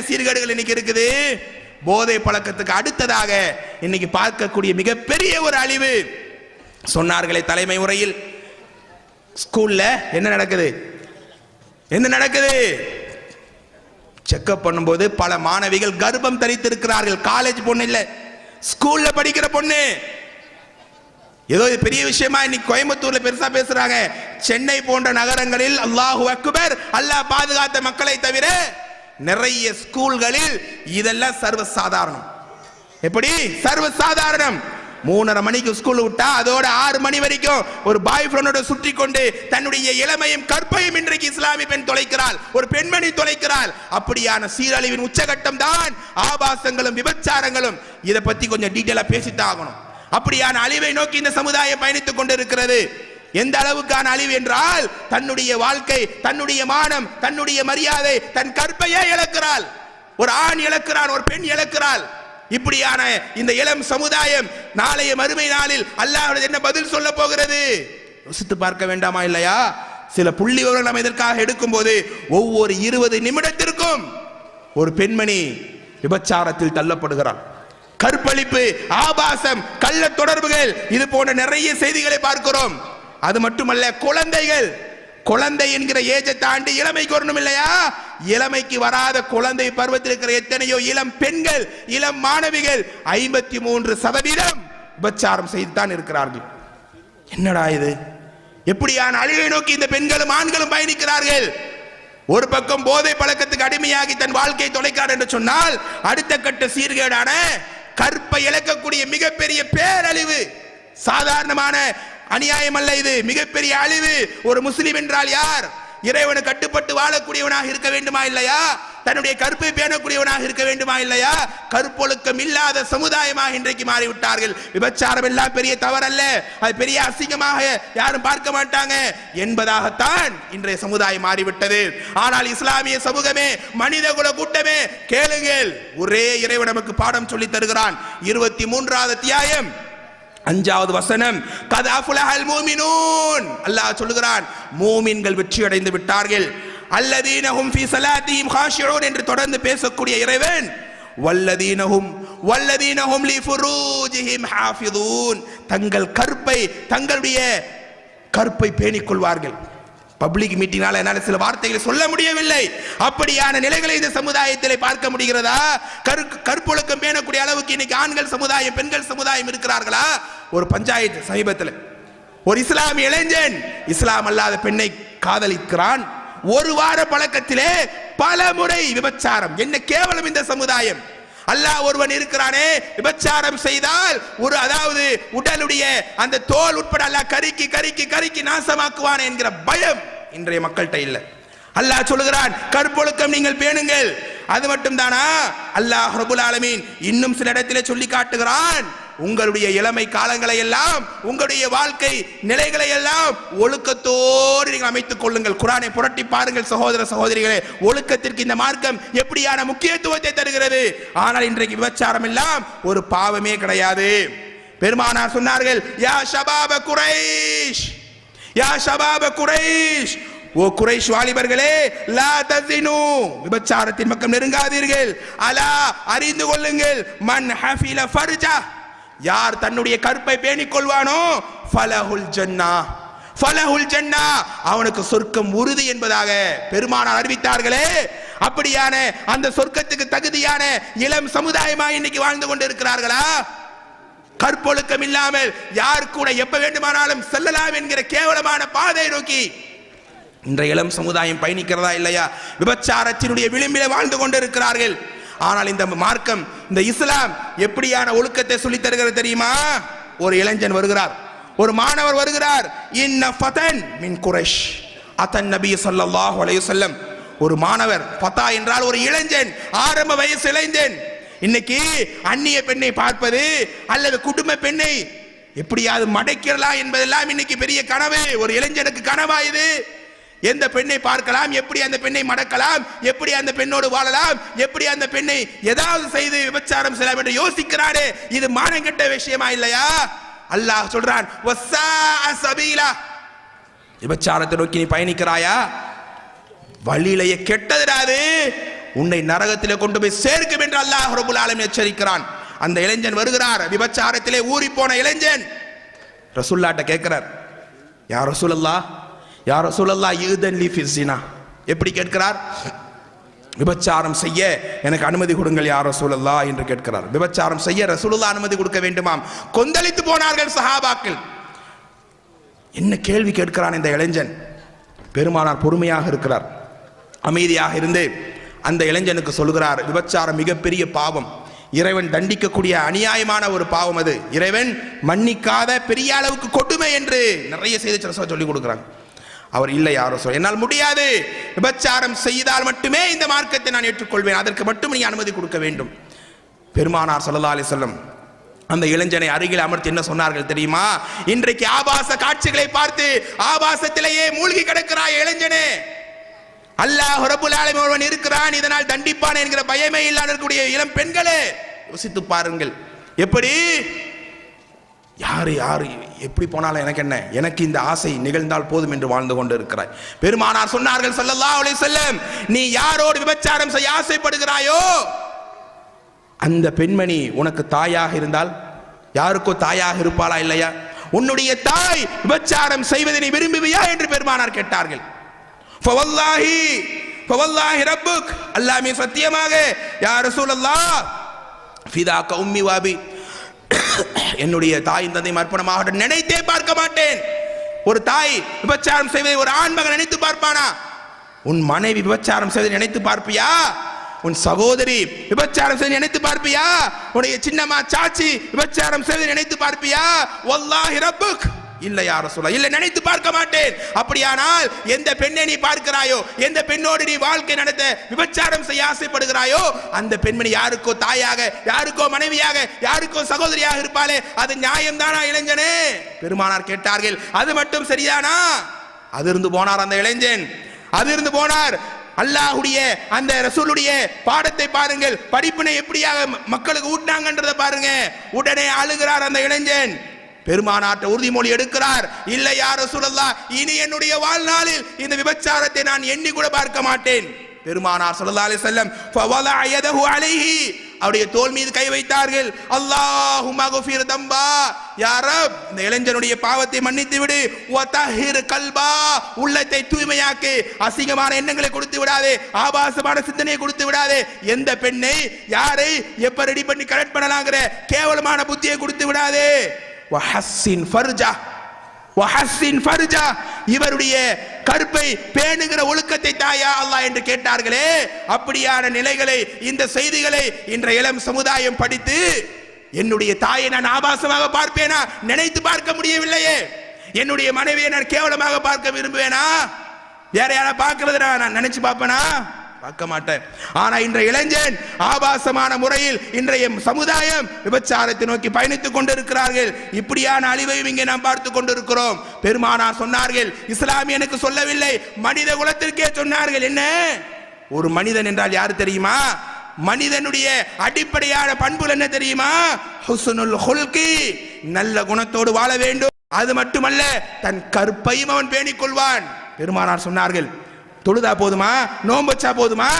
சீர்கேடுகள் இன்னைக்கு இருக்குது. போதை பழக்கத்துக்கு அடுத்ததாக இன்னைக்கு பார்க்கக்கூடிய மிகப்பெரிய ஒரு அழிவு. சொன்னார்களே தலைமை உரையில். ஸ்கூல்ல என்ன நடக்குது? என்ன நடக்குது? செக்அப் பண்ணும்போது பல மாணவிகள் கர்ப்பம் தரித்திருக்கிறார்கள். காலேஜ் பொண்ணு இல்ல. ஸ்கூல்ல படிக்கிற பொண்ணு. ஏதோ இது பெரிய விஷயமா இன்னைக்கு கோயம்புத்தூர்ல பெருசா பேசுறாங்க. சென்னை போன்ற நகரங்களில் அல்லாஹு அக்பர் அல்லாஹ் பாதுகாத்த மக்களை தவிர நிறைய ஸ்கூல்களில் இதெல்லாம் சர்வ சாதாரணம் எப்படி? சர்வ சாதாரணம் மூணரை மணிக்கு ஸ்கூல் விட்டா அதோட ஆறு மணி வரைக்கும் ஒரு பாய் ஃப்ரெண்டோட சுற்றி கொண்டு தன்னுடைய இளமையும் கற்பையும் இன்றைக்கு இஸ்லாமிய பெண் தொலைக்கிறாள். ஒரு பெண்மணி தொலைக்கிறாள். அப்படியான சீரழிவின் உச்சகட்டம் தான் ஆபாசங்களும் விபச்சாரங்களும். இதை பத்தி கொஞ்சம் டீட்டெயிலா பேசித்தான் ஆகணும். அப்படியான அழிவை நோக்கி இந்த சமுதாயம் பயணித்துக் கொண்டிருக்கிறது. எந்த அளவுக்கான அழிவு என்றால் தன்னுடைய வாழ்க்கை தன்னுடைய மானம் தன்னுடைய மரியாதை தன் கற்பையே இழக்கிறாள். ஒரு ஆண் இழக்கிறான் ஒரு பெண் இழக்கிறாள். இப்படியான இந்த இளம் சமுதாயம் நாளைய மறுமை நாளில் அல்லாஹ் என்ன பதில் சொல்ல போகிறது? ருசித்து பார்க்க வேண்டாமா இல்லையா? சில புள்ளி விவரங்கள் நம்ம இதற்காக எடுக்கும்போது ஒவ்வொரு இருபது நிமிடத்திற்கும் ஒரு பெண்மணி விபச்சாரத்தில் தள்ளப்படுகிறார் கற்பழிப்பு ஆபாசம் கள்ள தொடர்புகள் இது போன்ற நிறைய செய்திகளை பார்க்கிறோம். அது மட்டுமல்ல குழந்தைகள். குழந்தை என்கிற ஏஜை தாண்டி இளமைக்கு வரணும் இல்லையா? இளமைக்கு வராத குழந்தை பருவத்தில் இருக்கிற எத்தனையோ இளம் பெண்கள் இளம் மாணவிகள் ஐம்பத்தி மூன்று சதவீதம் விபச்சாரம் செய்துதான் இருக்கிறார்கள். என்னடா இது? எப்படியான அழிவை நோக்கி இந்த பெண்களும் ஆண்களும் பயணிக்கிறார்கள்? ஒரு பக்கம் போதை பழக்கத்துக்கு அடிமையாகி தன் வாழ்க்கையை தொலைக்கார் என்று சொன்னால் அடுத்த கட்ட சீர்கேடான கற்பை இழக்கக்கூடிய மிகப்பெரிய பேரழிவு சாதாரணமான அநியாயம் அல்ல இது. மிகப்பெரிய அழிவு. ஒரு முஸ்லிம் என்றால் யார்? இறைவனு கட்டுப்பட்டு வாழக்கூடியவனாக இருக்க வேண்டுமா இல்லையா? தன்னுடைய கற்பை பேணக்கூடியவனாக இருக்க வேண்டுமா இல்லையா? கற்பொழுக்கம் இல்லாத சமுதாயமாக இன்றைக்கு மாறிவிட்டார்கள். விபச்சாரம் எல்லாம் பெரிய தவறல்ல. அது பெரிய அசிங்கமாக யாரும் பார்க்க மாட்டாங்க. என்பதாகத்தான் இன்றைய சமுதாயம் மாறிவிட்டது. ஆனால் இஸ்லாமிய சமூகமே மனித குல கூட்டமே கேளுங்கள் ஒரே இறைவன் நமக்கு பாடம் சொல்லி தருகிறான். இருபத்தி மூன்றாவது அத்தியாயம். அஞ்சாவது வசனம் கத் அஃப்லஹல் மூமினூன். அல்லாஹ் சொல்லுகிறான் மூமின்கள் வெற்றி அடைந்து விட்டார்கள். அல்லதீனஹும் ஃபீ ஸலாத்திஹிம் காஷிஊன் என்று தொடர்ந்து பேசக்கூடிய இறைவன் வல்லதீனஹும் வல்லதீனஹும் லி ஃபுரூஜிஹிம் ஹாஃபிதூன். தங்கள் கற்பை தங்களுடைய கற்பை பேணிக் கொள்வார்கள் பப்ளிக் மீட்டிங்னால என்னால் சில வார்த்தைகளை சொல்ல முடியவில்லை. அப்படியான நிலைகளை இந்த சமுதாயத்தில் பார்க்க முடிகிறதா? கரு கற்பொழுக்கம் பேணக்கூடிய அளவுக்கு இன்னைக்கு ஆண்கள் சமுதாயம் பெண்கள் சமுதாயம் இருக்கிறார்களா? ஒரு பஞ்சாயத்து சமீபத்தில். ஒரு இஸ்லாமிய இளைஞன் இஸ்லாம் அல்லாத பெண்ணை காதலிக்கிறான். ஒரு வார பழக்கத்திலே பல முறை விபச்சாரம். என்ன கேவலம் இந்த சமுதாயம். அல்லாஹ் ஒருவன் இருக்கிறானே விபச்சாரம் செய்தால் ஒரு அதாவது உடலுடைய அந்த தோல் உட்பட அல்லாஹ் கருக்கி கருக்கி கருக்கி நாசமாக்குவான் என்கிற பயம் இன்றைய மக்கள்கிட்ட இல்லை. அல்லாஹ் சொல்லுகிறான் கற்பொழுக்கம் நீங்கள் பேணுங்கள். அது மட்டும் தானா அல்லாஹ் ரபுல் ஆலமீன் இன்னும் சில இடத்திலே சொல்லி காட்டுகிறான். உங்களுடைய இளமை காலங்களை எல்லாம் உங்களுடைய வாழ்க்கை நிலைகளை எல்லாம் ஒழுக்கத்தோடு நீங்கள் அமைத்துக் கொள்ளுங்கள். குரானை புரட்டி பாருங்கள் சகோதர சகோதரிகளே. ஒழுக்கத்திற்கு இந்த மார்க்கம் எப்படியான முக்கியத்துவத்தை தருகிறது? ஆனால் இன்றைக்கு விபச்சாரம் எல்லாம் ஒரு பாவமே கிடையாது. பெருமானார் சொன்னார்கள் யா ஷபாப குரைஷ் யா ஷபாப குரைஷ். ஓ குறைஷ் வாலிபர்களே லா தசினு விபச்சாரத்தின் பக்கம் நெருங்காதீர்கள். அலா அறிந்து கொள்ளுங்கள். மன் ஹஃபில ஃபர்ஜா யார் தன்னுடைய கற்பை பேணிக் கொள்வானோ? ஃபலஹுல் ஜன்னா. ஃபலஹுல் ஜன்னா. அவனுக்கு சொர்க்கம் உறுதி என்பதாக பெருமானார் அறிவித்தார்களே. அப்படியான அந்த சொர்க்கத்துக்கு தகுதியான இளம் சமுதாயமா இன்னைக்கு வாழ்ந்து கொண்டு இருக்கிறார்களா கற்பொழுக்கம் இல்லாமல் யார் கூட எப்ப வேண்டுமானாலும் செல்லலாம் என்கிற கேவலமான பாதை நோக்கி இன்றைய இளம் சமுதாயம் பயணிக்கிறதா இல்லையா? விபச்சாரத்தினுடைய விளிம்பில வாழ்ந்து கொண்டிருக்கிறார்கள். ஆனால் இந்த மார்க்கம் இந்த இஸ்லாம் எப்படியான ஒழுக்கத்தை சொல்லி தருகிறது தெரியுமா? ஒரு இளைஞன் வருகிறார். ஒரு மாணவர் வருகிறார். இன்ன ஃபதன் மின் குரேஷ். அத்தன் நபி ஸல்லல்லாஹு அலையுசல்லம் ஒரு மாணவர் ஃபதா என்றால் ஒரு இளைஞன் ஆரம்ப வயசு இளைஞன். இன்னைக்கு அந்நிய பெண்ணை பார்ப்பது அல்லது குடும்ப பெண்ணை எப்படியாவது மடைக்கிறலாம் என்பதெல்லாம் இன்னைக்கு பெரிய கனவு. ஒரு இளைஞனுக்கு கனவா இது? எந்த பெண்ணை பார்க்கலாம்? எப்படி அந்த பெண்ணை மடக்கலாம்? எப்படி அந்த பெண்ணோடு வாழலாம்? எப்படி அந்த பெண்ணை ஏதாவது செய்து விபச்சாரம் செய்யலாம் என்று யோசிக்கிறாரே? இது மானங்கெட்ட விஷயமா இல்லையா? அல்லாஹ் சொல்றான் சபீலா." விபச்சாரத்தை நோக்கி நீ பயணிக்கிறாயா? வழியிலேயே கெட்டதுடாது உன்னை நரகத்திலே கொண்டு போய் சேர்க்கும் என்று அல்லாஹ் ரபுல் எச்சரிக்கிறான். அந்த இளைஞன் வருகிறார். விபச்சாரத்திலே ஊறி போன இளைஞன். ரசுல்லாட்ட கேட்கிறார் யார் ரசூலல்லா யார சூழல்லா யூதன் லீ எப்படி கேட்கிறார்? விபச்சாரம் செய்ய எனக்கு அனுமதி கொடுங்கள் யார் ரசூலல்லா என்று கேட்கிறார். விபச்சாரம் செய்ய ரசூலுல்லா அனுமதி கொடுக்க வேண்டுமாம். கொந்தளித்து போனார்கள் சஹாபாக்கள். என்ன கேள்வி கேட்கிறான் இந்த இளைஞன்? பெருமானார் பொறுமையாக இருக்கிறார். அமைதியாக இருந்து அந்த இளைஞனுக்கு சொல்கிறார் விபச்சாரம் மிகப்பெரிய பாவம். இறைவன் தண்டிக்கக்கூடிய அநியாயமான ஒரு பாவம் அது. இறைவன் மன்னிக்காத பெரிய அளவுக்கு கொடுமை என்று நிறைய செய்தி சொல்லி கொடுக்குறாங்க. அவர் இல்லை யாரோ சொல் என்னால் முடியாது. விபச்சாரம் செய்தால் மட்டுமே இந்த மார்க்கத்தை நான் ஏற்றுக்கொள்வேன். அதற்கு மட்டும் நீ அனுமதி கொடுக்க வேண்டும். பெருமானார் சொல்லலா அலி சொல்லம் அந்த இளைஞனை அருகில் அமர்த்தி என்ன சொன்னார்கள் தெரியுமா? இன்றைக்கு ஆபாச காட்சிகளை பார்த்து ஆபாசத்திலேயே மூழ்கி கிடக்கிறாய் இளைஞனே. அல்லாஹ் ரப்புல் ஒருவன் இருக்கிறான் இதனால் தண்டிப்பான் என்கிற பயமே இல்லாத இருக்கக்கூடிய இளம் பெண்களே. யோசித்து பாருங்கள். எப்படி? யார் யாரு எப்படி போனாலும் எனக்கு என்ன? எனக்கு இந்த ஆசை நிகழ்ந்தால் போதும் என்று வாழ்ந்து கொண்டு இருக்கிறாய் பெருமானார் சொன்னார்கள் ஸல்லல்லாஹு அவளை செல்லும் நீ யாரோடு விபச்சாரம் செய்ய ஆசைப்படுகிறாயோ? அந்த பெண்மணி உனக்கு தாயாக இருந்தால் யாருக்கோ தாயாக இருப்பாளா இல்லையா? உன்னுடைய தாய் விபச்சாரம் செய்வதை நீ விரும்புவியா? என்று பெருமானார் கேட்டார்கள். ஃபவல்லாஹி ஃபவல்லாஹி ரப்புக். அல்லாஹ் சத்தியமாக யா ரசூலல்லாஹ் ஃபிதாக்க உம்மி வாபி. என்னுடைய தாயின் தந்தை அர்ப்பணமாக நினைத்தே பார்க்க மாட்டேன். ஒரு தாய் விபச்சாரம் செய்வதை ஒரு ஆண்மகன் நினைத்து பார்ப்பானா? உன் மனைவி விபச்சாரம் செய்வதை நினைத்து பார்ப்பியா? உன் சகோதரி விபச்சாரம் செய்து நினைத்து பார்ப்பியா? உன்னுடைய சின்னம்மா சாச்சி விபச்சாரம் செய்து நினைத்து பார்ப்பியா? வல்லாஹி ரப்புக்! இல்லை யார சொல்ல இல்லை நினைத்து பார்க்க மாட்டேன். அப்படியானால் எந்த பெண்ணை நீ பார்க்கிறாயோ எந்த பெண்ணோடு நீ வாழ்க்கை நடத்த விபச்சாரம் செய்ய ஆசைப்படுகிறாயோ அந்த பெண்மணி யாருக்கோ தாயாக யாருக்கோ மனைவியாக யாருக்கோ சகோதரியாக இருப்பாளே அது நியாயம்தானா இளைஞனே? பெருமானார் கேட்டார்கள் அது மட்டும் சரியானா அது இருந்து போனார் அந்த இளைஞன். அதிர்ந்து போனார். அல்லாஹுடைய அந்த ரசூலுடைய பாடத்தை பாருங்கள். படிப்பினை எப்படியாக மக்களுக்கு ஊட்டினாங்கன்றதை பாருங்க. உடனே அழுகிறார் அந்த இளைஞன். பெருமானாற்ற உறுதிமொழி எடுக்கிறார். இல்லை யார ரசூலல்லா இனி என்னுடைய வாழ்நாளில் இந்த விபச்சாரத்தை நான் எண்ணி கூட பார்க்க மாட்டேன். பெருமானார் ஸல்லல்லாஹு அலி செல்லம் ஃபவலா அலைஹி அவருடைய தோல் மீது கை வைத்தார்கள். அல்லாஹும்ம குஃபிர் தம்பா யாரப் இந்த இளைஞனுடைய பாவத்தை மன்னித்து விடு. வதஹிர் கல்பா உள்ளத்தை தூய்மையாக்கு. அசிங்கமான எண்ணங்களை கொடுத்து விடாதே. ஆபாசமான சிந்தனையை கொடுத்து விடாதே. எந்த பெண்ணை யாரை எப்ப ரெடி பண்ணி கரெக்ட் பண்ணலாங்கிற கேவலமான புத்தியை கொடுத்து விடாதே. வஹஸ்ஸின் ஃபர்ஜா வஹஸ்ஸின் ஃபர்ஜா. இவருடைய கற்பை பேணுகிற ஒழுக்கத்தை தாயா அல்லாஹ் என்று கேட்டார்களே அப்படியான நிலைகளை இந்த செய்திகளை இன்ற இளம் சமுதாயம் படித்து என்னுடைய தாயை நான் ஆபாசமாக பார்ப்பேனா? நினைத்து பார்க்க முடியவில்லையே. என்னுடைய மனைவியை நான் கேவலமாக பார்க்க விரும்புவேனா? வேற யாரா பார்க்கறது நான் நினைச்சு பார்ப்பேனா? பார்க்க மாட்டேன் ஆனா இன்றைய இளைஞன் ஆபாசமான முறையில் இன்றைய சமுதாயம் விபச்சாரத்தை நோக்கி பயணித்துக் கொண்டிருக்கிறார்கள். இப்படியான அழிவையும் இங்கே நாம் பார்த்து கொண்டிருக்கிறோம். பெருமானார் சொன்னார்கள் இஸ்லாமியனுக்கு எனக்கு சொல்லவில்லை. மனித குலத்திற்கே சொன்னார்கள் என்ன? ஒரு மனிதன் என்றால் யாரு தெரியுமா? மனிதனுடைய அடிப்படையான பண்புகள் என்ன தெரியுமா? ஹுசுனுல் ஹுல்கி நல்ல குணத்தோடு வாழ வேண்டும். அது மட்டுமல்ல தன் கற்பையும் அவன் பேணிக் கொள்வான் பெருமானார் சொன்னார்கள் தொழுதா போதுமா? நோம்பச்சா போதுமா?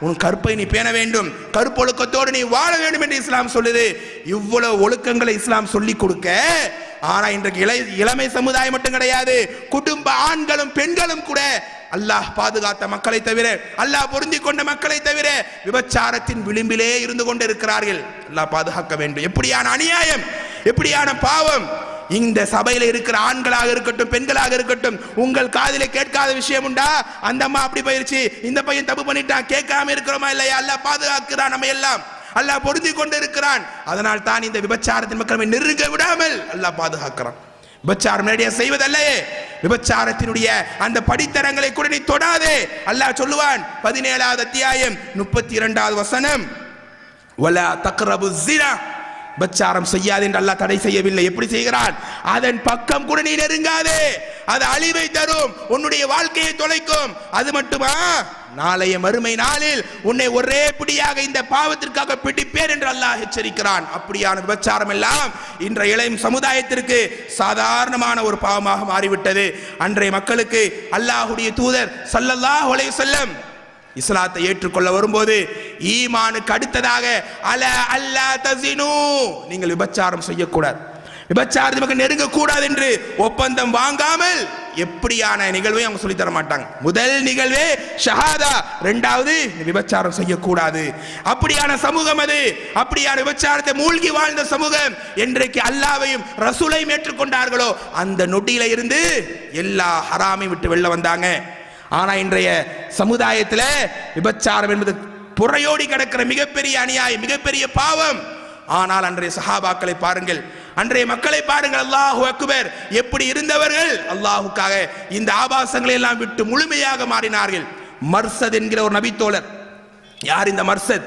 உன் கற்பை நீ பேண வேண்டும். கற்பொழுக்கத்தோடு நீ வாழ வேண்டும் என்று இஸ்லாம் சொல்லுது. இவ்வளவு ஒழுக்கங்களை இஸ்லாம் சொல்லி கொடுக்க ஆனா இன்றைக்கு இளை இளமை சமுதாயம் மட்டும் கிடையாது. குடும்ப ஆண்களும் பெண்களும் கூட அல்லாஹ் பாதுகாத்த மக்களை தவிர அல்லாஹ் பொருந்தி கொண்ட மக்களை தவிர விபச்சாரத்தின் விளிம்பிலே இருந்து கொண்டு இருக்கிறார்கள் அல்லாஹ் பாதுகாக்க வேண்டும். எப்படியான அநியாயம்? எப்படியான பாவம்? இந்த சபையில் இருக்கிற ஆண்களாக இருக்கட்டும் பெண்களாக இருக்கட்டும் உங்கள் காதிலே கேட்காத விஷயம் உண்டா? அந்த அம்மா அப்படி போயிருச்சு. இந்த பையன் தப்பு பண்ணிட்டான். கேட்காம இருக்கிறோமா இல்லையா? அல்ல பாதுகாக்கிறான் நம்ம எல்லாம். அல்லாஹ் பொருந்தி கொண்டு இருக்கிறான் அதனால் தான் இந்த விபச்சாரத்தின் மக்களை நெருங்க விடாமல் அல்லாஹ் பாதுகாக்கிறான். விபச்சாரம் நேரடியாக செய்வதல்லையே. விபச்சாரத்தினுடைய அந்த படித்தரங்களை கூட நீ தொடாதே. அல்லாஹ் சொல்லுவான் பதினேழாவது அத்தியாயம் முப்பத்தி இரண்டாவது வசனம். வலா தக்ரபு ஜினா பச்சாரம் செய்யாது என்று அல்லாஹ் தடை செய்யவில்லை. எப்படி செய்கிறான்? அதன் பக்கம் கூட நீ நெருங்காதே. அது அழிவை தரும். உன்னுடைய வாழ்க்கையை தொலைக்கும். அது மட்டுமா? நாளைய மறுமை நாளில் உன்னை ஒரே பிடியாக இந்த பாவத்திற்காக பிடிப்பேன் என்று அல்லாஹ் எச்சரிக்கிறான். அப்படியான விபச்சாரம் எல்லாம் இன்றைய இளைய சமுதாயத்திற்கு சாதாரணமான ஒரு பாவமாக மாறிவிட்டது. அன்றைய மக்களுக்கு அல்லாஹுடைய தூதர் சல்லல்லாஹ் அலைஹி செல்லம் இஸ்லாத்தை ஏற்றுக்கொள்ள வரும்போது ஈமானுக்கு அடுத்ததாக அல அல்லா தசினு நீங்கள் விபச்சாரம் செய்யக்கூடாது. விபச்சாரத்தை நமக்கு என்று ஒப்பந்தம் வாங்காமல் எப்படியான நிகழ்வையும் அவங்க சொல்லி தர மாட்டாங்க. முதல் நிகழ்வே ஷஹாதா ரெண்டாவது விபச்சாரம் செய்யக்கூடாது. அப்படியான சமூகம் அது. அப்படியான விபச்சாரத்தை மூழ்கி வாழ்ந்த சமூகம் என்றைக்கு அல்லாவையும் ரசூலையும் ஏற்றுக்கொண்டார்களோ அந்த நொடியில இருந்து எல்லா ஹராமையும் விட்டு வெளில வந்தாங்க. ஆனா இன்றைய சமுதாயத்தில் விபச்சாரம் என்பது புறையோடி கிடக்கிற மிகப்பெரிய அநியாயம் மிகப்பெரிய பாவம். ஆனால் அன்றைய சஹாபாக்களை பாருங்கள் அன்றைய மக்களை பாருங்கள் அல்லாஹு அக்குபர் எப்படி இருந்தவர்கள்? அல்லாஹுக்காக இந்த ஆபாசங்களை எல்லாம் விட்டு முழுமையாக மாறினார்கள். மர்சத் என்கிற ஒரு நபித்தோழர். யார் இந்த மர்சத்?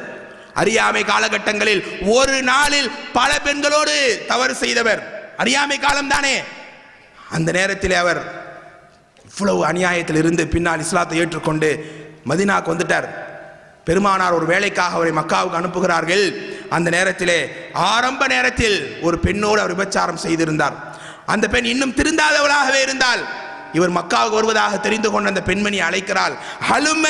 அறியாமை காலகட்டங்களில் ஒரு நாளில் பல பெண்களோடு தவறு செய்தவர். அறியாமை காலம் தானே அந்த நேரத்தில் அவர் இவ்வளவு அநியாயத்தில் இருந்து பின்னால் இஸ்லாத்தை ஏற்றுக்கொண்டு மதினாக்கு வந்துட்டார். பெருமானார் ஒரு வேலைக்காக அவரை மக்காவுக்கு அனுப்புகிறார்கள். அந்த நேரத்திலே ஆரம்ப நேரத்தில் ஒரு பெண்ணோடு அவர் விபச்சாரம் செய்திருந்தார். அந்த பெண் இன்னும் திருந்தாதவளாகவே இருந்தால் இவர் மக்காவுக்கு வருவதாக தெரிந்து கொண்ட அந்த பெண்மணி அழைக்கிறாள் ஹலும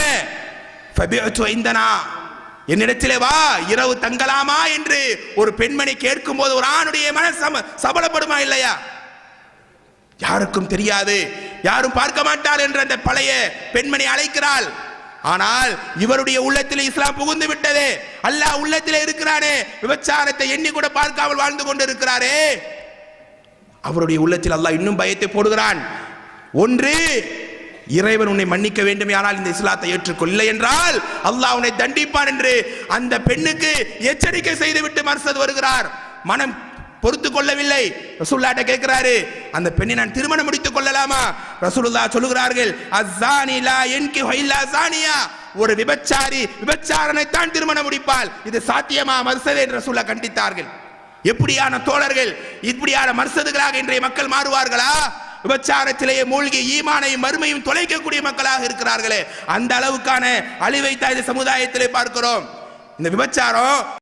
என்னிடத்திலே வா இரவு தங்கலாமா? என்று ஒரு பெண்மணி கேட்கும் போது ஒரு ஆணுடைய மன சம சபலப்படுமா இல்லையா? யாருக்கும் தெரியாது. யாரும் பார்க்க மாட்டாள் என்று அந்த பழைய பெண்மணி அழைக்கிறாள். ஆனால் இவருடைய உள்ளத்தில் இஸ்லாம் புகுந்து விட்டது. அல்லாஹ் உள்ளத்தில் இருக்கிறானே. விபச்சாரத்தை எண்ணி கூட பார்க்காமல் வாழ்ந்து கொண்டு இருக்கிறாரே அவருடைய உள்ளத்தில் அல்லாஹ் இன்னும் பயத்தை போடுகிறான். ஒன்று இறைவன் உன்னை மன்னிக்க வேண்டுமே ஆனால் இந்த இஸ்லாத்தை ஏற்றுக்கொள் என்றால் அல்லாஹ் உன்னை தண்டிப்பான் என்று அந்த பெண்ணுக்கு எச்சரிக்கை செய்துவிட்டு மர்சத் வருகிறார். மனம் பொறுத்து கொள்ளவில்லை ரசூல்லாட்ட கேட்கிறாரு அந்த பெண்ணை நான் திருமணம் முடித்துக் கொள்ளலாமா? ரசூலுல்லா சொல்லுகிறார்கள் அஸ்ஸானி லா என்கிஹு இல்லா சானியா ஒரு விபச்சாரி விபச்சாரனை தான் திருமணம் முடிப்பாள். இது சாத்தியமா? மர்சதே என்று ரசூல்லா கண்டித்தார்கள். எப்படியான தோழர்கள் இப்படியான மர்சதுகளாக இன்றைய மக்கள் மாறுவார்களா? விபச்சாரத்திலேயே மூழ்கி ஈமானையும் மறுமையும் தொலைக்கக்கூடிய மக்களாக இருக்கிறார்களே. அந்த அளவுக்கான அழிவை தான் இந்த சமுதாயத்திலே பார்க்கிறோம். இந்த விபச்சாரம்